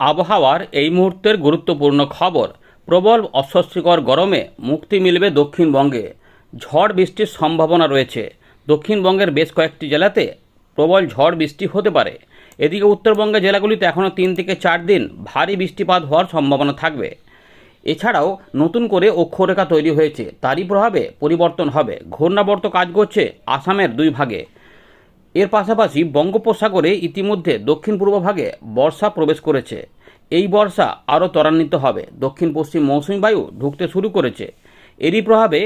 আবহাওয়ার এই মুহূর্তের গুরুত্বপূর্ণ খবর। প্রবল অস্বস্তিকর গরমে মুক্তি মিলবে দক্ষিণবঙ্গে। ঝড় বৃষ্টির সম্ভাবনা রয়েছে। দক্ষিণবঙ্গের বেশ কয়েকটি জেলাতে প্রবল ঝড় বৃষ্টি হতে পারে। এদিকে উত্তরবঙ্গের জেলাগুলিতে এখনও তিন থেকে চার দিন ভারী বৃষ্টিপাত হওয়ার সম্ভাবনা থাকবে। এছাড়াও নতুন করে অক্ষরেখা তৈরি হয়েছে। তারই প্রভাবে পরিবর্তন হবে। ঘূর্ণাবর্ত কাজ করছে আসামের দুই ভাগে। এর পাশাপাশি বঙ্গোপসাগরে ইতিমধ্যে দক্ষিণ পূর্ব ভাগে বর্ষা প্রবেশ করেছে। এই বর্ষা আরও ত্বরান্বিত হবে। দক্ষিণ পশ্চিম মৌসুমী বায়ু ঢুকতে শুরু করেছে। এরই প্রভাবে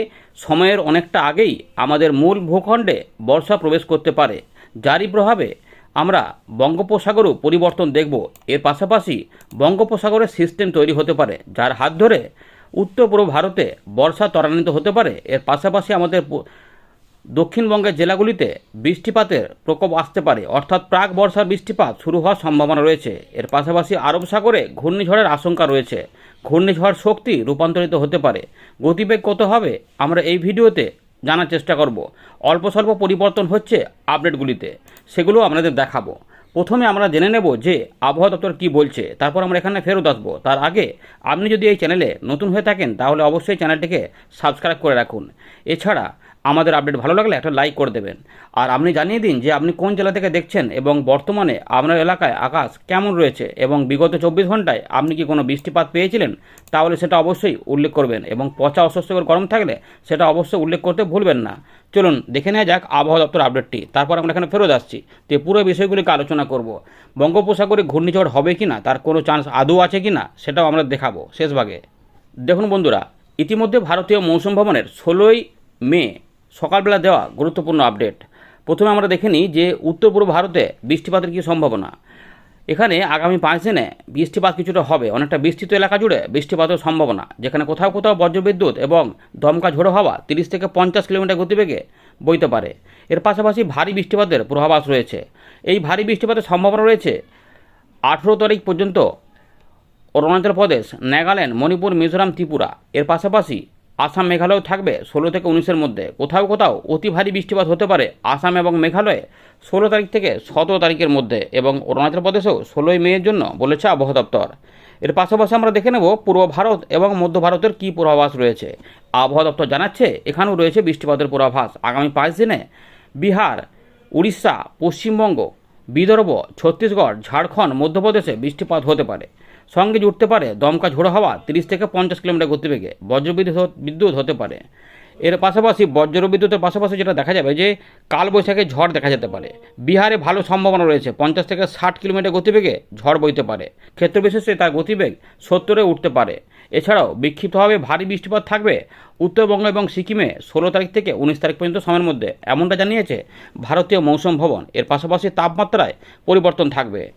সময়ের অনেকটা আগেই আমাদের মূল ভূখণ্ডে বর্ষা প্রবেশ করতে পারে। যারই প্রভাবে আমরা বঙ্গোপসাগরও পরিবর্তন দেখব। এর পাশাপাশি বঙ্গোপসাগরের সিস্টেম তৈরি হতে পারে, যার হাত ধরে উত্তর পূর্ব ভারতে বর্ষা ত্বরান্বিত হতে পারে। এর পাশাপাশি আমাদের দক্ষিণবঙ্গের জেলাগুলিতে বৃষ্টিপাতের প্রকোপ আসতে পারে। অর্থাৎ প্রাক বর্ষার বৃষ্টিপাত শুরু হওয়ার সম্ভাবনা রয়েছে। এর পাশাপাশি আরব সাগরে ঘূর্ণিঝড়ের আশঙ্কা রয়েছে। ঘূর্ণিঝড় শক্তি রূপান্তরিত হতে পারে। গতিবেগ কত হবে, আমরা এই ভিডিওতে জানার চেষ্টা করব। অল্প স্বল্প পরিবর্তন হচ্ছে আপডেটগুলিতে, সেগুলো আপনাদের দেখাবো। প্রথমে আমরা জেনে নেব যে আবহাওয়া দপ্তর কী বলছে। তারপর আমরা এখানে ফেরত আসব। তার আগে আপনি যদি এই চ্যানেলে নতুন হয়ে থাকেন, তাহলে অবশ্যই চ্যানেলটিকে সাবস্ক্রাইব করে রাখুন। এছাড়া আমাদের আপডেট ভালো লাগলে একটা লাইক করে দেবেন। আর আপনি জানিয়ে দিন যে আপনি কোন জেলা থেকে দেখছেন এবং বর্তমানে আপনার এলাকায় আকাশ কেমন রয়েছে এবং বিগত চব্বিশ ঘন্টায় আপনি কি কোনো বৃষ্টিপাত পেয়েছিলেন? তাহলে সেটা অবশ্যই উল্লেখ করবেন এবং পচা অস্বস্তিকর গরম থাকলে সেটা অবশ্যই উল্লেখ করতে ভুলবেন না। চলুন দেখে নেওয়া যাক আবহাওয়া দপ্তর আপডেটটি তারপর আমরা এখানে ফেরত আসছি। তো পুরো বিষয়গুলিকে আলোচনা করব। বঙ্গোপসাগরে ঘূর্ণিঝড় হবে কি না তার কোনো চান্স আদৌ আছে কি না সেটাও আমরা দেখাবো। শেষ ভাগে দেখুন বন্ধুরা, ইতিমধ্যে ভারতীয় মৌসুম ভবনের ষোলোই মে সকালবেলা দেওয়া গুরুত্বপূর্ণ আপডেট। প্রথমে আমরা দেখে নিই যে উত্তর পূর্ব ভারতে বৃষ্টিপাতের কী সম্ভাবনা। এখানে আগামী পাঁচ দিনে বৃষ্টিপাত কিছুটা হবে। অনেকটা বিস্তৃত এলাকা জুড়ে বৃষ্টিপাতের সম্ভাবনা। যেখানে কোথাও কোথাও বজ্রবিদ্যুৎ এবং দমকা ঝোড়ো হাওয়া তিরিশ থেকে পঞ্চাশ কিলোমিটার গতিবেগে বইতে পারে। এর পাশাপাশি ভারী বৃষ্টিপাতের পূর্বাভাস রয়েছে। এই ভারী বৃষ্টিপাতের সম্ভাবনা রয়েছে আঠেরো তারিখ পর্যন্ত অরুণাচল প্রদেশ, নাগাল্যান্ড, মণিপুর, মিজোরাম, ত্রিপুরা। এর পাশাপাশি আসাম মেঘালয় থাকবে ষোলো থেকে উনিশের মধ্যে। কোথাও কোথাও অতি ভারী বৃষ্টিপাত হতে পারে আসাম এবং মেঘালয়ে ষোলো তারিখ থেকে সতেরো তারিখের মধ্যে এবং অরুণাচল প্রদেশেও ষোলোই মেয়ের জন্য বলেছে আবহাওয়া দপ্তর। এর পাশাপাশি আমরা দেখে নেব পূর্ব ভারত এবং মধ্য ভারতের কী পূর্বাভাস রয়েছে। আবহাওয়া দপ্তর জানাচ্ছে এখানেও রয়েছে বৃষ্টিপাতের পূর্বাভাস। আগামী পাঁচ দিনে বিহার, উড়িষ্যা, পশ্চিমবঙ্গ, বিদর্ভ, ছত্তিশগড়, ঝাড়খণ্ড, মধ্যপ্রদেশে বৃষ্টিপাত হতে পারে। সঙ্গে জুড়তে পারে, দমকা ঝোড়ো হওয়া তিরিশ থেকে পঞ্চাশ কিলোমিটার গতিবেগে, বজ্রবিদ্যুৎ, বিদ্যুৎ হতে পারে। এর পাশাপাশি বজ্রবিদ্যুতের পাশাপাশি যেটা দেখা যাবে যে, কালবৈশাখী ঝড় দেখা যেতে পারে। বিহারে ভালো সম্ভাবনা রয়েছে, পঞ্চাশ থেকে ষাট কিলোমিটার গতিবেগে ঝড় বইতে পারে। ক্ষেত্রবিশেষে তার গতিবেগ সত্তরে উঠতে পারে। এছাড়াও বিক্ষিপ্তভাবে ভারী বৃষ্টিপাত থাকবে উত্তরবঙ্গ এবং সিকিমে ষোলো তারিখ থেকে উনিশ তারিখ পর্যন্ত সময়ের মধ্যে, এমনটা জানিয়েছে ভারতীয় মৌসুম ভবন। এর পাশাপাশি তাপমাত্রায় পরিবর্তন থাকবে।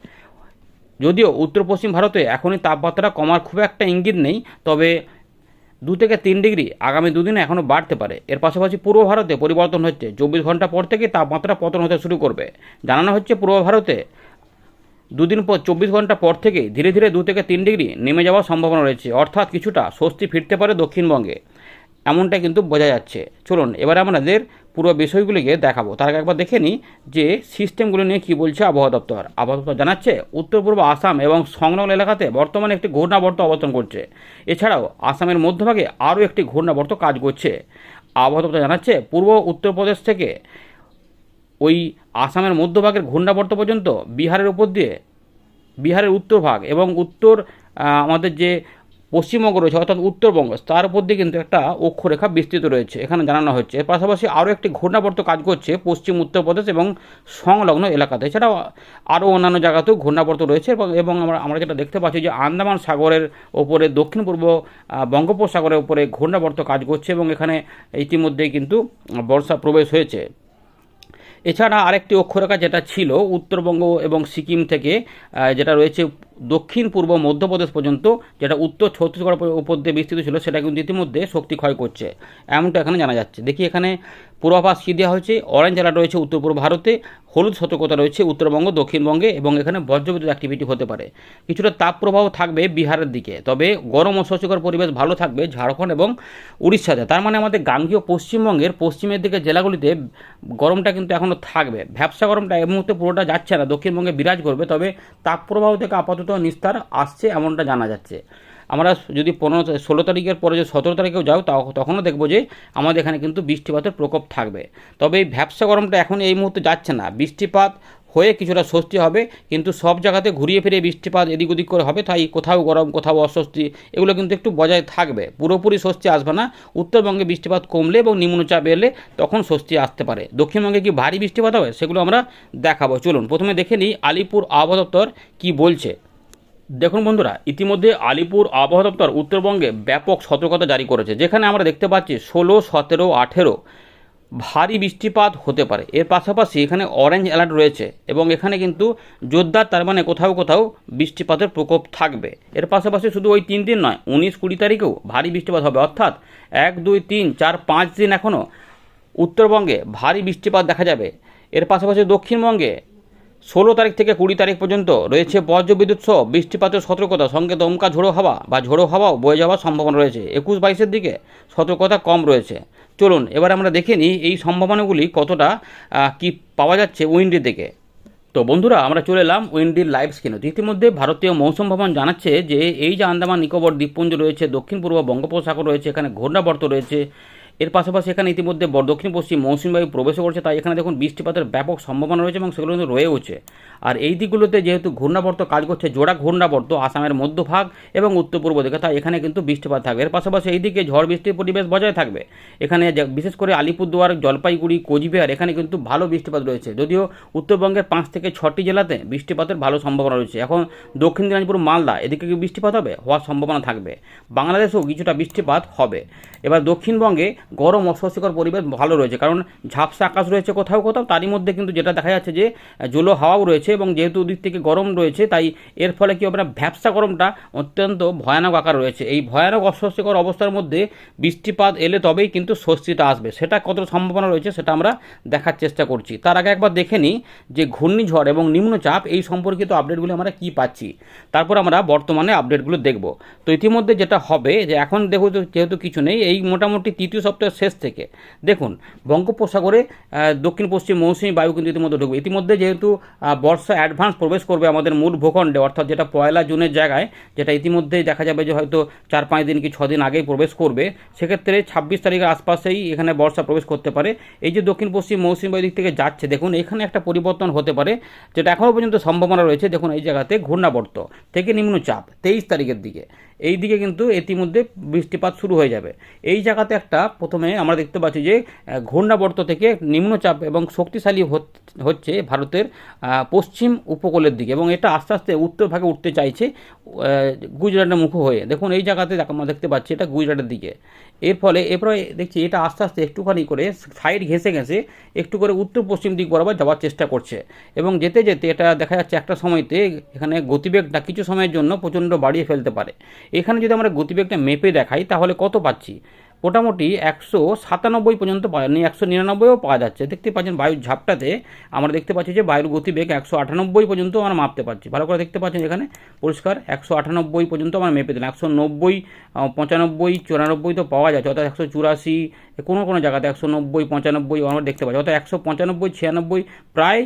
যদিও উত্তর পশ্চিম ভারতে এখনই তাপমাত্রা কমার খুব একটা ইঙ্গিত নেই, তবে দু থেকে তিন ডিগ্রি আগামী দুদিনে এখনও বাড়তে পারে। এর পাশাপাশি পূর্ব ভারতে পরিবর্তন হচ্ছে। চব্বিশ ঘণ্টা পর থেকে তাপমাত্রা পতন হতে শুরু করবে। জানানো হচ্ছে পূর্ব ভারতে দুদিন পর চব্বিশ ঘণ্টা পর থেকেই ধীরে ধীরে দু থেকে তিন ডিগ্রি নেমে যাওয়ার সম্ভাবনা রয়েছে। অর্থাৎ কিছুটা স্বস্তি ফিরতে পারে দক্ষিণবঙ্গে। এমনটা কিন্তু বোঝা যাচ্ছে। চলুন, এবারে আমাদের পুরো বিষয়গুলিকে দেখাবো। তার আগে একবার দেখে নিই যে সিস্টেমগুলো নিয়ে কী বলছে আবহাওয়া দপ্তর। আবহাওয়া দপ্তর জানাচ্ছে, উত্তর, পূর্ব আসাম এবং সংলগ্ন এলাকাতে বর্তমানে একটি ঘূর্ণাবর্ত অবতরণ করছে। এছাড়াও আসামের মধ্যভাগে আরও একটি ঘূর্ণাবর্ত কাজ করছে। আবহাওয়া দপ্তর জানাচ্ছে, পূর্ব উত্তরপ্রদেশ থেকে ওই আসামের মধ্যভাগের ঘূর্ণাবর্ত পর্যন্ত বিহারের উপর দিয়ে, বিহারের উত্তর ভাগ এবং উত্তর আমাদের যে পশ্চিমবঙ্গ রয়েছে, অর্থাৎ উত্তরবঙ্গ। তার উপর দিয়ে কিন্তু একটা অক্ষরেখা বিস্তৃত রয়েছে। এখানে জানানো হচ্ছে এর পাশাপাশি আরও একটি ঘূর্ণাবর্ত কাজ করছে পশ্চিম উত্তরপ্রদেশ এবং সংলগ্ন এলাকাতে। এছাড়াও আরও অন্যান্য জায়গাতেও ঘূর্ণাবর্ত রয়েছে এবং আমরা আমরা যেটা দেখতে পাচ্ছি যে আন্দামান সাগরের ওপরে দক্ষিণ পূর্ব বঙ্গোপসাগরের উপরে ঘূর্ণাবর্ত কাজ করছে এবং এখানে ইতিমধ্যেই কিন্তু বর্ষা প্রবেশ হয়েছে। এছাড়া আরেকটি অক্ষরেখা যেটা ছিল উত্তরবঙ্গ এবং সিকিম থেকে যেটা রয়েছে দক্ষিণ পূর্ব মধ্যপ্রদেশ পর্যন্ত, যেটা উত্তর ছত্তিশগড় উপর দিয়ে বিস্তৃত ছিল, সেটা কিন্তু ইতিমধ্যে শক্তি ক্ষয় করছে। এমনটা এখানে জানা যাচ্ছে। দেখি এখানে পূর্বাভাস কী দেওয়া হয়েছে? অরেঞ্জ অ্যালার্ট রয়েছে উত্তর পূর্ব ভারতে, হলুদ সতর্কতা রয়েছে উত্তরবঙ্গ, দক্ষিণবঙ্গে, এবং এখানে বজ্রবিদ্যুৎ অ্যাক্টিভিটি হতে পারে। কিছুটা তাপ প্রবাহ থাকবে বিহারের দিকে, তবে গরম অস্বস্তিকর পরিবেশ ভালো থাকবে ঝাড়খণ্ড এবং উড়িষ্যাতে। তার মানে আমাদের গাঙ্গীয় পশ্চিমবঙ্গের পশ্চিমের দিকে জেলাগুলিতে গরমটা কিন্তু এখনও থাকবে। ভ্যাবসা গরমটা এই মুহূর্তে পুরোটা যাচ্ছে না, দক্ষিণবঙ্গে বিরাজ করবে, তবে তাপ প্রবাহ থেকে আপাতত আপাতত নিস্তার আসছে এমনটা জানা যাচ্ছে। আমরা যদি পনেরো ষোলো তারিখের পরে যে সতেরো তারিখেও যাও তখনও দেখব যে আমাদের এখানে কিন্তু বৃষ্টিপাতের প্রকোপ থাকবে। তবে এই ভ্যাবসা গরমটা এখন এই মুহূর্তে যাচ্ছে না। বৃষ্টিপাত হয়ে কিছুটা স্বস্তি হবে, কিন্তু সব জায়গাতে ঘুরিয়ে ফিরে বৃষ্টিপাত এদিক ওদিক করে হবে। তাই কোথাও গরম, কোথাও অস্বস্তি, এগুলো কিন্তু একটু বজায় থাকবে। পুরোপুরি স্বস্তি আসবে না। উত্তরবঙ্গে বৃষ্টিপাত কমলে এবং নিম্নচাপ এলে তখন স্বস্তি আসতে পারে। দক্ষিণবঙ্গে কি ভারী বৃষ্টিপাত হবে, সেগুলো আমরা দেখাবো। চলুন, প্রথমে দেখে নিই আলিপুর আবহাওয়া দপ্তর কী বলছে। দেখুন বন্ধুরা, ইতিমধ্যে আলিপুর আবহাওয়া দপ্তর উত্তরবঙ্গে ব্যাপক সতর্কতা জারি করেছে, যেখানে আমরা দেখতে পাচ্ছি ষোলো, সতেরো, আঠেরো ভারী বৃষ্টিপাত হতে পারে। এর পাশাপাশি এখানে অরেঞ্জ অ্যালার্ট রয়েছে এবং এখানে কিন্তু জোরদার তার মানে কোথাও কোথাও বৃষ্টিপাতের প্রকোপ থাকবে। এর পাশাপাশি শুধু ওই তিন দিন নয়, উনিশ, কুড়ি তারিখেও ভারী বৃষ্টিপাত হবে। অর্থাৎ এক, দুই, তিন, চার, পাঁচ দিন এখনও উত্তরবঙ্গে ভারী বৃষ্টিপাত দেখা যাবে। এর পাশাপাশি দক্ষিণবঙ্গে ষোলো তারিখ থেকে কুড়ি তারিখ পর্যন্ত রয়েছে বজ্রবিদ্যুৎ সহ বৃষ্টিপাতের সতর্কতা। সঙ্গে দমকা ঝোড়ো হাওয়া বা ঝোড়ো হাওয়াও বয়ে যাওয়ার সম্ভাবনা রয়েছে। একুশ বাইশের দিকে সতর্কতা কম রয়েছে। চলুন, এবার আমরা দেখে নিই এই সম্ভাবনাগুলি কতটা কি পাওয়া যাচ্ছে উইন্ডি থেকে তো বন্ধুরা, আমরা চলে এলাম উইন্ডির লাইভ স্ক্রিনে। ইতিমধ্যে ভারতীয় মৌসুম ভবন জানাচ্ছে যে এই যে আন্দামান নিকোবর দ্বীপপুঞ্জ রয়েছে, দক্ষিণ পূর্ব বঙ্গোপসাগর রয়েছে, এখানে ঘূর্ণাবর্ত রয়েছে। এর পাশাপাশি এখানে ইতিমধ্যে দক্ষিণ পশ্চিম মৌসুমী বায়ু প্রবেশ করছে, তাই এখানে দেখুন বৃষ্টিপাতের ব্যাপক সম্ভাবনা রয়েছে এবং সেগুলো কিন্তু রয়েওছে। আর এই দিকগুলোতে যেহেতু ঘূর্ণাবর্ত কাজ করছে, জোড়া ঘূর্ণাবর্ত আসামের মধ্যভাগ এবং উত্তর পূর্ব দিকে, তাই এখানে কিন্তু বৃষ্টিপাত থাকবে। এর পাশাপাশি এইদিকে ঝড় বৃষ্টির পরিবেশ বজায় থাকবে। এখানে বিশেষ করে আলিপুরদুয়ার, জলপাইগুড়ি, কোচবিহার, এখানে কিন্তু ভালো বৃষ্টিপাত রয়েছে। যদিও উত্তরবঙ্গের পাঁচ থেকে ছটি জেলাতে বৃষ্টিপাতের ভালো সম্ভাবনা রয়েছে। এখন দক্ষিণ দিনাজপুর, মালদা, এদিকে কি বৃষ্টিপাত হবে? হওয়ার সম্ভাবনা থাকবে। বাংলাদেশেও কিছুটা বৃষ্টিপাত হবে। এবার দক্ষিণবঙ্গে গরম অস্বস্তিকর পরিবেশ ভালো রয়েছে। কারণ ঝাপসা আকাশ রয়েছে কোথাও কোথাও, তারই মধ্যে কিন্তু যেটা দেখা যাচ্ছে যে জলো হাওয়াও রয়েছে এবং যেহেতু ওদিক থেকে গরম রয়েছে, তাই এর ফলে কী হবে না ভ্যাপসা গরমটা অত্যন্ত ভয়ানক আকার রয়েছে। এই ভয়ানক অস্বস্তিকর অবস্থার মধ্যে বৃষ্টিপাত এলে তবেই কিন্তু স্বস্তিটা আসবে। সেটা কত সম্ভাবনা রয়েছে সেটা আমরা দেখার চেষ্টা করছি। তার আগে একবার দেখে নিই যে ঘূর্ণিঝড় এবং নিম্নচাপ, এই সম্পর্কিত আপডেটগুলো আমরা কি পাচ্ছি। তারপর আমরা বর্তমানে আপডেটগুলো দেখব। তো ইতিমধ্যে যেটা হবে যে, এখন দেখো যেহেতু কিছু নেই, এই মোটামুটি তৃতীয় সপ্তাহের শেষ থেকে। দেখুন, বঙ্গোপসাগরে দক্ষিণ, পশ্চিম মৌসুমী বায়ু কিন্তু ইতিমধ্যে ঢুকবে। ইতিমধ্যে যেহেতু বর্ষা অ্যাডভান্স প্রবেশ করবে আমাদের মূল ভূখণ্ডে, অর্থাৎ যেটা পয়লা জুনের জায়গায়, যেটা ইতিমধ্যেই দেখা যাবে যে হয়তো চার পাঁচ দিন কি ছ দিন আগেই প্রবেশ করবে, সেক্ষেত্রে ছাব্বিশ তারিখের আশপাশেই এখানে বর্ষা প্রবেশ করতে পারে। এই যে দক্ষিণ, পশ্চিম মৌসুমী বায়ু দিক থেকে যাচ্ছে, দেখুন, এখানে একটা পরিবর্তন হতে পারে, যেটা এখনও পর্যন্ত সম্ভাবনা রয়েছে। দেখুন, এই জায়গাতে ঘূর্ণাবর্ত থেকে নিম্নচাপ, তেইশ তারিখের দিকে। এই দিকে কিন্তু ইতিমধ্যে বৃষ্টিপাত শুরু হয়ে যাবে। এই জায়গাতে একটা প্রথমে আমরা দেখতে পাচ্ছি যে ঘূর্ণাবর্ত থেকে নিম্নচাপ এবং শক্তিশালী হচ্ছে ভারতের পশ্চিম উপকূলের দিকে এবং এটা আস্তে আস্তে উত্তর ভাগে উঠতে চাইছে গুজরাটের মুখ হয়ে। দেখুন, এই জায়গাতে আমরা দেখতে পাচ্ছি এটা গুজরাটের দিকে। এর ফলে এরপরে দেখছি এটা আস্তে আস্তে একটুখানি করে সাইড ঘেঁষে ঘেঁষে একটু করে উত্তর পশ্চিম দিক বরাবর যাওয়ার চেষ্টা করছে। এবং যেতে যেতে এটা দেখা যাচ্ছে একটা সময়তে এখানে গতিবেগটা কিছু সময়ের জন্য প্রচণ্ড বাড়িয়ে ফেলতে পারে। এখানে যদি আমরা গতিবেগটা মেপে দেখাই তাহলে কত পাচ্ছি? মোটামুটি একশো সাতানব্বই পর্যন্ত পাওয়া নেই একশো নিরানব্বইও পাওয়া যাচ্ছে। দেখতে পাচ্ছেন বায়ুর ঝাপটাতে আমরা দেখতে পাচ্ছি যে বায়ুর গতিবেগ একশো আটানব্বই পর্যন্ত আমরা মাপতে পারছি। ভালো করে দেখতে পাচ্ছেন এখানে, পরিষ্কার, একশো আটানব্বই পর্যন্ত আমরা মেপে দিলাম। একশো নব্বই পঁচানব্বই, চুরানব্বই তো পাওয়া যাচ্ছে, অর্থাৎ একশো চুরাশি কোনো কোনো জায়গাতে একশো নব্বই, পঁচানব্বই আমরা দেখতে পাচ্ছি। অর্থাৎ একশো পঁচানব্বই, ছিয়ানব্বই প্রায়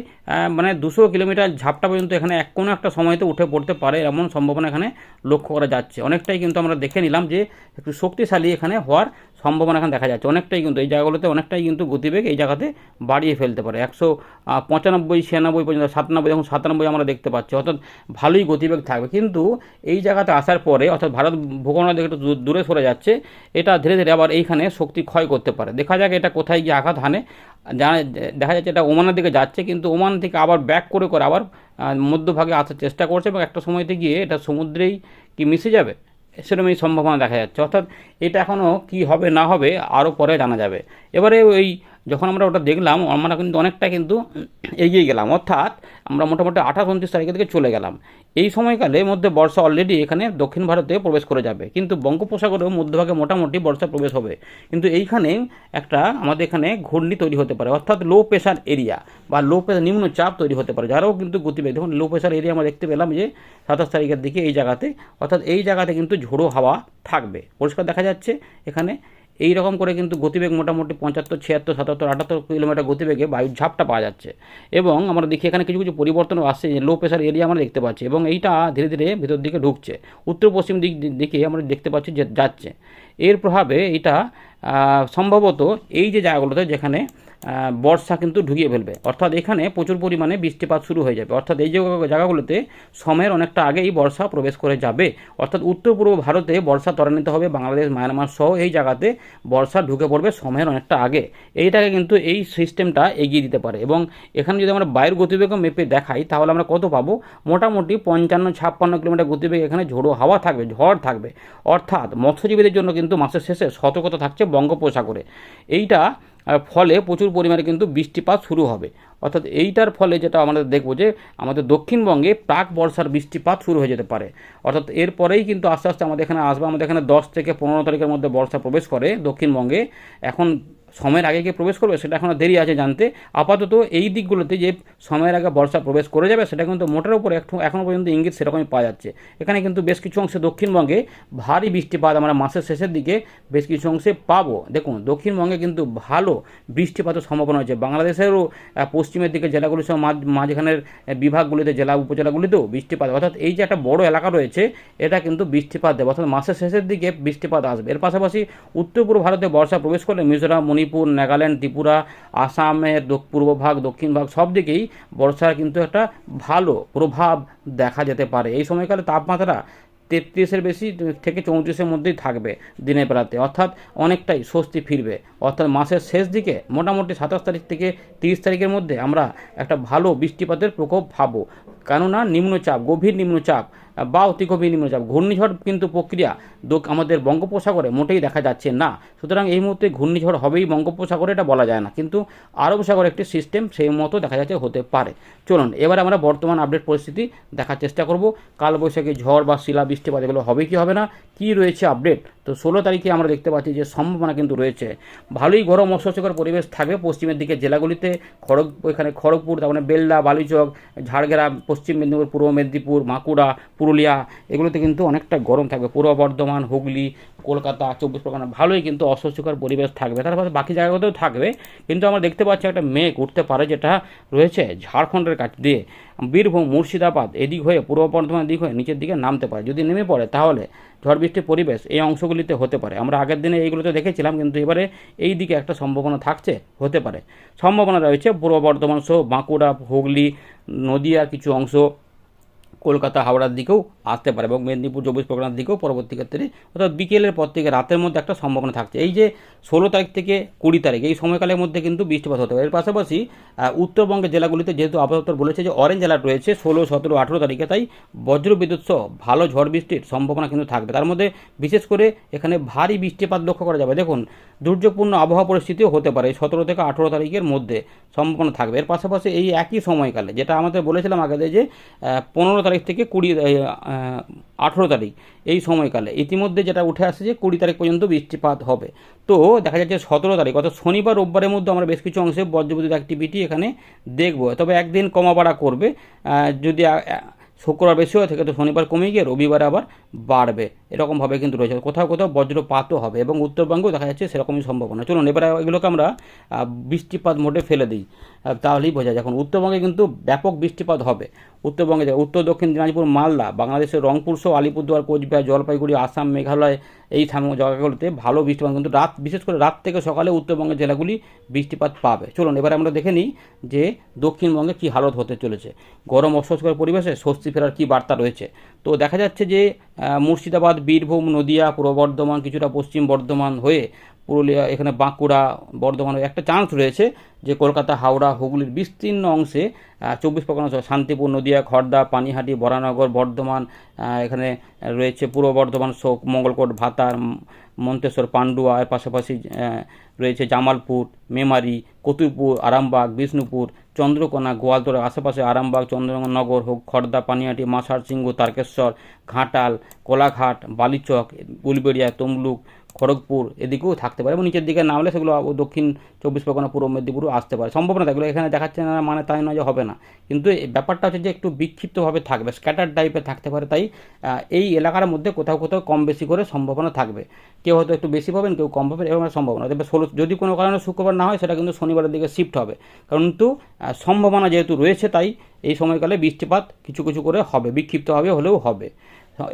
মানে দুশো কিলোমিটার ঝাপটা পর্যন্ত এখানে এক কোনো একটা সময়তে উঠে পড়তে পারে এমন সম্ভাবনা এখানে লক্ষ্য করা যাচ্ছে। অনেকটাই কিন্তু আমরা দেখে নিলাম যে একটু শক্তিশালী এখানে হওয়ার সম্ভাবনা এখানে দেখা যাচ্ছে। অনেকটাই কিন্তু এই জায়গাগুলোতে অনেকটাই কিন্তু গতিবেগ এই জায়গাতে বাড়িয়ে ফেলতে পারে। একশো পঁচানব্বই, ছিয়ানব্বই পর্যন্ত, সাতানব্বই এখন সাতানব্বই আমরা দেখতে পাচ্ছি। অর্থাৎ ভালোই গতিবেগ থাকবে। কিন্তু এই জায়গাতে আসার পরে, অর্থাৎ ভারত ভূখণ্ড থেকে একটু দূরে সরে যাচ্ছে, এটা ধীরে ধীরে আবার এইখানে শক্তি ক্ষয় করতে পারে। দেখা যাক এটা কোথায় গিয়ে আঘাত হানে। দেখা যাচ্ছে এটা ওমানের দিকে যাচ্ছে, কিন্তু ওমান থেকে আবার ব্যাক করে করে আবার মধ্যভাগে আসার চেষ্টা করছে এবং একটা সময়তে গিয়ে এটা সমুদ্রেই কি মিশে যাবে? সেরকম এই সম্ভাবনা দেখা যাচ্ছে। অর্থাৎ এটা এখনও কি হবে না হবে আরও পরে জানা যাবে। এবারে ওই যখন আমরা ওটা দেখলাম, আমরা কিন্তু অনেকটা কিন্তু এগিয়ে গেলাম। অর্থাৎ আমরা মোটামুটি আঠাশ, উনত্রিশ তারিখের দিকে চলে গেলাম। এই সময়কালের মধ্যে বর্ষা অলরেডি এখানে দক্ষিণ ভারতে প্রবেশ করে যাবে। কিন্তু বঙ্গোপসাগরেও মধ্যভাগে মোটামুটি বর্ষা প্রবেশ হবে। কিন্তু এইখানে একটা আমাদের এখানে ঘূর্ণি তৈরি হতে পারে, অর্থাৎ লো প্রেশার এরিয়া বা লো প্রেশার নিম্নচাপ তৈরি হতে পারে, যারাও কিন্তু গতিবেগ। দেখুন লো প্রেশার এরিয়া আমরা দেখতে পেলাম যে সাতাশ তারিখের দিকে এই জায়গাতে, অর্থাৎ এই জায়গাতে কিন্তু ঝোড়ো হাওয়া থাকবে। পরিষ্কার দেখা যাচ্ছে, এখানে এই রকম করে কিন্তু গতিবেগ মোটামুটি পঁচাত্তর, ছিয়াত্তর, সাতাত্তর, আটাত্তর কিলোমিটার গতিবেগে বায়ুর ঝাপটা পাওয়া যাচ্ছে। এবং আমরা দেখি এখানে কিছু কিছু পরিবর্তনও আসছে লো প্রেশার এরিয়া আমরা দেখতে পাচ্ছি। এবং এইটা ধীরে ধীরে ভিতর দিকে ঢুকছে। উত্তর পশ্চিম দিক দিকে আমরা দেখতে পাচ্ছি যে যাচ্ছে। এর প্রভাবে এটা সম্ভবত এই যে জায়গাগুলোতে যেখানে বর্ষা কিন্তু ঢুকিয়ে ফেলবে। অর্থাৎ এখানে প্রচুর পরিমাণে বৃষ্টিপাত শুরু হয়ে যাবে। অর্থাৎ এই জায়গাগুলোতে সময়ের অনেকটা আগেই বর্ষা প্রবেশ করে যাবে। অর্থাৎ উত্তর পূর্ব ভারতে বর্ষা ত্বরান্বিত হবে, বাংলাদেশ, মায়ানমার সহ এই জায়গাতে বর্ষা ঢুকে পড়বে সময়ের অনেকটা আগে। এইটাকে কিন্তু এই সিস্টেমটা এগিয়ে দিতে পারে। এবং এখানে যদি আমরা বায়ুর গতিবেগ মেপে দেখাই, তাহলে আমরা কত পাবো? মোটামুটি পঞ্চান্ন, ছাপ্পান্ন কিলোমিটার গতিবেগ এখানে ঝোড়ো হাওয়া থাকবে, ঝড় থাকবে। অর্থাৎ মৎস্যজীবীদের জন্য কিন্তু মাসের শেষে সতর্কতা থাকছে বঙ্গোপসাগরে। এইটা ফলে প্রচুর পরিমাণে কিন্তু বৃষ্টিপাত শুরু হবে। অর্থাৎ এইটার ফলে যেটা আমাদের দেখব যে, আমাদের দক্ষিণবঙ্গে প্রাক বর্ষার বৃষ্টিপাত শুরু হয়ে যেতে পারে। অর্থাৎ এরপরেই কিন্তু আস্তে আস্তে আমাদের এখানে আসবে। আমাদের এখানে দশ থেকে পনেরো তারিখের মধ্যে বর্ষা প্রবেশ করে দক্ষিণবঙ্গে। এখন সময়ের আগে গিয়ে প্রবেশ করবে সেটা এখনও দেরি আছে জানতে। আপাতত এই দিকগুলোতে যে সময়ের আগে বর্ষা প্রবেশ করে যাবে সেটা কিন্তু মোটের উপরে একটু এখনও পর্যন্ত ইঙ্গিত সেরকমই পাওয়া যাচ্ছে। এখানে কিন্তু বেশ কিছু অংশে দক্ষিণবঙ্গে ভারী বৃষ্টিপাত আমরা মাসের শেষের দিকে বেশ কিছু অংশে পাবো। দেখুন, দক্ষিণবঙ্গে কিন্তু ভালো বৃষ্টিপাতের সম্ভাবনা হচ্ছে বাংলাদেশেরও পশ্চিমের দিকে জেলাগুলি সহ মাঝ, মাঝখানের বিভাগগুলিতে, জেলা উপজেলাগুলিতেও বৃষ্টিপাত। অর্থাৎ এই যে একটা বড় এলাকা রয়েছে, এটা কিন্তু বৃষ্টিপাত দেবে। অর্থাৎ মাসের শেষের দিকে বৃষ্টিপাত আসবে। এর পাশাপাশি উত্তর পূর্ব ভারতে বর্ষা প্রবেশ করলে মিজোরাম মণিপুর, নাগাল্যান্ড, ত্রিপুরা আসামের পূর্ব ভাগ, দক্ষিণ ভাগ, সব দিকেই বর্ষার কিন্তু একটা ভালো প্রভাব দেখা যেতে পারে। এই সময়কালে তাপমাত্রা তেত্রিশের বেশি থেকে চৌত্রিশের মধ্যেই থাকবে দিনের বেলাতে। অর্থাৎ অনেকটাই স্বস্তি ফিরবে। অর্থাৎ মাসের শেষ দিকে মোটামুটি সাতাশ তারিখ থেকে তিরিশ তারিখের মধ্যে আমরা একটা ভালো বৃষ্টিপাতের প্রকোপ পাবো কেননা নিম্নচাপ, গভীর নিম্নচাপ বা অতি গভীর নিম্নচাপ ঘূর্ণিঝড় কিন্তু প্রক্রিয়া আমাদের বঙ্গোপসাগরে মোটেই দেখা যাচ্ছে না। সুতরাং এই মুহূর্তে ঘূর্ণিঝড় হবেই বঙ্গোপসাগরে, এটা বলা যায় না। কিন্তু আরব সাগর একটি সিস্টেম সেই মতো দেখা যাচ্ছে হতে পারে। চলুন, এবার আমরা বর্তমান আপডেট পরিস্থিতি দেখার চেষ্টা করব। কালবৈশাখী ঝড় বা শিলা বৃষ্টিপাত এগুলো হবে কি হবে না? কি রয়েছে আপডেট তো ষোলো তারিখে আমরা দেখতে পাচ্ছি যে সম্ভাবনা কিন্তু রয়েছে। ভালোই গরম, অস্বস্তিকর পরিবেশ থাকবে পশ্চিমের দিকে জেলাগুলিতে। খড়গ, এখানে খড়গপুর, তারপরে বেলদা, বালিচক, ঝাড়গ্রাম, পশ্চিম মেদিনীপুর, পূর্ব মেদিনীপুর বাঁকুড়া পুরুলিয়া, এগুলোতে কিন্তু অনেকটা গরম থাকবে। পূর্ব বর্ধমান, হুগলি, কলকাতা, চব্বিশ পরগনা, ভালোই কিন্তু অস্বস্তিকর পরিবেশ থাকবে। তার পাশে বাকি জায়গাতেও থাকবে। কিন্তু আমরা দেখতে পাচ্ছি একটা মেঘ উঠতে পারে যেটা রয়েছে ঝাড়খণ্ডের কাছ দিয়ে। বীরভূম, মুর্শিদাবাদ এদিক হয়ে পূর্ব বর্ধমান দিক হয়ে নিচের দিকে নামতে পারে। যদি নেমে পড়ে, তাহলে ঝড় বৃষ্টির পরিবেশ এই অংশগুলিতে হতে পারে। আমরা আগের দিনে এইগুলোতে দেখেছিলাম, কিন্তু এবারে এই দিকে একটা সম্ভাবনা থাকছে, হতে পারে। সম্ভাবনা রয়েছে পূর্ব বর্ধমান সহ বাঁকুড়া, হুগলি, নদিয়ার কিছু অংশ। কলকাতা হাওড়ার দিকেও আসতে পারে এবং মেদিনীপুর চব্বিশ পরগনার দিকেও পরবর্তী ক্ষেত্রে অর্থাৎ বিকেলের পর থেকে রাতের মধ্যে একটা সম্ভাবনা থাকছে। এই যে ষোলো তারিখ থেকে কুড়ি তারিখ, এই সময়কালের মধ্যে কিন্তু বৃষ্টিপাত হতে পারে। এর পাশাপাশি উত্তরবঙ্গের জেলাগুলিতে যেহেতু আবহাওয়া বলেছে যে অরেঞ্জ অ্যালার্ট রয়েছে ষোলো, সতেরো, আঠেরো তারিখে, তাই বজ্র বিদ্যুৎ সহ ভালো ঝড় বৃষ্টির সম্ভাবনা কিন্তু থাকবে। তার মধ্যে বিশেষ করে এখানে ভারী বৃষ্টিপাত লক্ষ্য করা যাবে। দেখুন, দুর্যোগপূর্ণ আবহাওয়া পরিস্থিতিও হতে পারে সতেরো থেকে আঠেরো তারিখের মধ্যে সম্ভাবনা থাকবে। এর পাশাপাশি এই একই সময়কালে, যেটা আমাদের বলেছিলাম আগে যে পনেরো তারিখ থেকে কুড়ি আঠেরো তারিখ এই সময়কালে। ইতিমধ্যে যেটা উঠে আসছে যে কুড়ি তারিখ পর্যন্ত বৃষ্টিপাত হবে। তো দেখা যাচ্ছে সতেরো তারিখ, অর্থাৎ শনিবার, রোববারের মধ্যে আমরা বেশ কিছু অংশে বজ্রবিদ্যুৎ অ্যাক্টিভিটি এখানে দেখব। তবে একদিন কমা বাড়া করবে যদি শুক্রবার বেশি হয়ে থাকে তো শনিবার কমে গিয়ে রবিবার আবার বাড়বে। এরকমভাবে কিন্তু রয়েছে। কোথাও কোথাও বজ্রপাতও হবে এবং উত্তরবঙ্গেও দেখা যাচ্ছে সেরকমই সম্ভাবনা। চলুন, এবার এগুলোকে আমরা বৃষ্টিপাত মোটে ফেলে দিই। তাহলেই বোঝা যায়। এখন উত্তরবঙ্গে কিন্তু ব্যাপক বৃষ্টিপাত হবে। উত্তরবঙ্গে উত্তর, দক্ষিণ দিনাজপুর, মালদা, বাংলাদেশের রংপুর সহ আলিপুরদুয়ার, কোচবিহার, জলপাইগুড়ি, আসাম, মেঘালয় এই জায়গাগুলোতে ভালো বৃষ্টিপাত। কিন্তু রাত, বিশেষ করে রাত থেকে সকালে উত্তরবঙ্গের জেলাগুলি বৃষ্টিপাত পাবে। চলুন, এবার আমরা দেখে নিই যে দক্ষিণবঙ্গে কী হালত হতে চলেছে। গরম অস্বস্তিকর পরিবেশে স্বস্তি ফেরার কী বার্তা রয়েছে? তো দেখা যাচ্ছে যে মুর্শিদাবাদ, বীরভূম, নদিয়া, পূর্ব বর্ধমান, কিছুটা পশ্চিম বর্ধমান হয়ে পুরুলিয়া, এখানে বাঁকুড়া বর্ধমান একটা চান্স রয়েছে যে কলকাতা, হাওড়া, হুগলির বিস্তীর্ণ অংশে চব্বিশ পরগনা শান্তিপুর, নদিয়া খড়দা পানিহাটি, বরানগর, বর্ধমান এখানে রয়েছে পূর্ব বর্ধমান, শোক, মঙ্গলকোট, ভাতার মন্তেশ্বর, পান্ডুয়া, এর পাশাপাশি রয়েছে জামালপুর, মেমারি, কতুলপুর, আরামবাগ, বিষ্ণুপুর, চন্দ্রকোনা গোয়ালতোড়া আশেপাশে আরামবাগ, চন্দ্রনগর, হোক, খর্দা, পানিহাটি মাছার সিংহ তারকেশ্বর, ঘাটাল, কোলাঘাট, বালিচক, উলবেড়িয়া, তমলুক খড়গপুর এদিকেও থাকতে পারে এবং নিচের দিকে নামলে সেগুলো দক্ষিণ চব্বিশ পরগনা, পূর্ব মেদিনীপুর আসতে পারে। সম্ভাবনা থাকলে এখানে দেখাচ্ছে না মানে তাই নয় যে হবে না। কিন্তু ব্যাপারটা হচ্ছে যে একটু বিক্ষিপ্তভাবে থাকবে স্ক্যাটার টাইপের থাকতে পারে। তাই এই এলাকার মধ্যে কোথাও কোথাও কম বেশি করে সম্ভাবনা থাকবে। কেউ হয়তো একটু বেশি পাবেন, কেউ কম পাবেন, এরকম সম্ভাবনা। তবে ষোলো, যদি কোনো কারণে শুক্রবার না হয়, সেটা কিন্তু শনিবারের দিকে শিফট হবে। কারণ কিন্তু সম্ভাবনা যেহেতু রয়েছে, তাই এই সময়কালে বৃষ্টিপাত কিছু কিছু করে হবে, বিক্ষিপ্তভাবে হলেও হবে।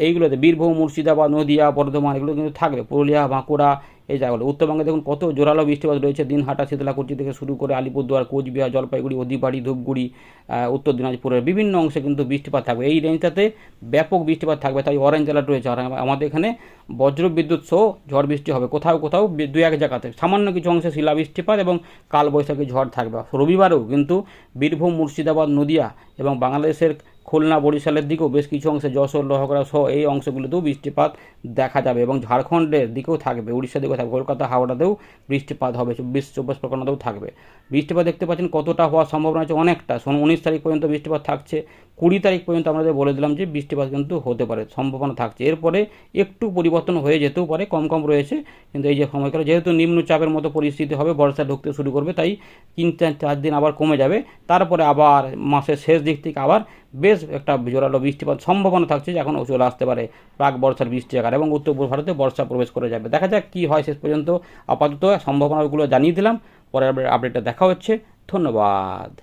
এইগুলোতে বীরভূম, মুর্শিদাবাদ, নদিয়া, বর্ধমান, এগুলো কিন্তু থাকবে। পুরুলিয়া, বাঁকুড়া, এই জায়গাগুলো। উত্তরবঙ্গে দেখুন কত জোরালো বৃষ্টিপাত রয়েছে। দিনহাটা, শীতলাকুচি থেকে শুরু করে আলিপুরদুয়ার, কোচবিহার, জলপাইগুড়ি হলদিবাড়ি ধূপগুড়ি উত্তর দিনাজপুরের বিভিন্ন অংশে কিন্তু বৃষ্টিপাত থাকবে। এই রেঞ্জটাতে ব্যাপক বৃষ্টিপাত থাকবে। তাই অরেঞ্জ অ্যালার্ট রয়েছে। আর আমাদের এখানে বজ্র বিদ্যুৎ সহ ঝড় বৃষ্টি হবে। কোথাও কোথাও দু এক জায়গাতে। সামান্য কিছু অংশে শিলা বৃষ্টিপাত এবং কালবৈশাখী ঝড় থাকবে। রবিবারেও কিন্তু বীরভূম, মুর্শিদাবাদ, নদিয়া এবং বাংলাদেশের খুলনা বরিশালের দিকেও বেশ কিছু অংশে যশোর লোহগড়া সহ এই অংশগুলিতেও বৃষ্টিপাত দেখা যাবে এবং ঝাড়খণ্ডের দিকেও থাকবে। উড়িষ্যার দিকেও থাকবে। কলকাতা, হাওড়াতেও বৃষ্টিপাত হবে। বিশ চব্বিশ পরগনাতেও থাকবে। বৃষ্টিপাত দেখতে পাচ্ছেন কতটা হওয়ার সম্ভাবনা আছে? অনেকটা। উনিশ তারিখ পর্যন্ত বৃষ্টিপাত থাকছে। কুড়ি তারিখ পর্যন্ত আমাদের বলে দিলাম যে বৃষ্টিপাত কিন্তু হতে পারে, সম্ভাবনা থাকছে। এরপরে একটু পরিবর্তন হয়ে যেতেও পারে, কম কম রয়েছে। কিন্তু এই যে সময়কালে যেহেতু নিম্নচাপের মতো পরিস্থিতি হবে, বর্ষা ঢুকতে শুরু করবে, তাই তিন চার চার দিন আবার কমে যাবে। তারপরে আবার মাসের শেষ দিক থেকে আবার বেশ একটা জোরালো বৃষ্টিপাত সম্ভাবনা থাকছে যে এখন চলে আসতে পারে প্রাক বর্ষার বৃষ্টি আকার এবং উত্তর পূর্ব ভারতে বর্ষা প্রবেশ করে যাবে। দেখা যাক কী হয় শেষ পর্যন্ত। আপাতত সম্ভাবনাগুলো জানিয়ে দিলাম। পরের আপডেটটা দেখা হচ্ছে। ধন্যবাদ।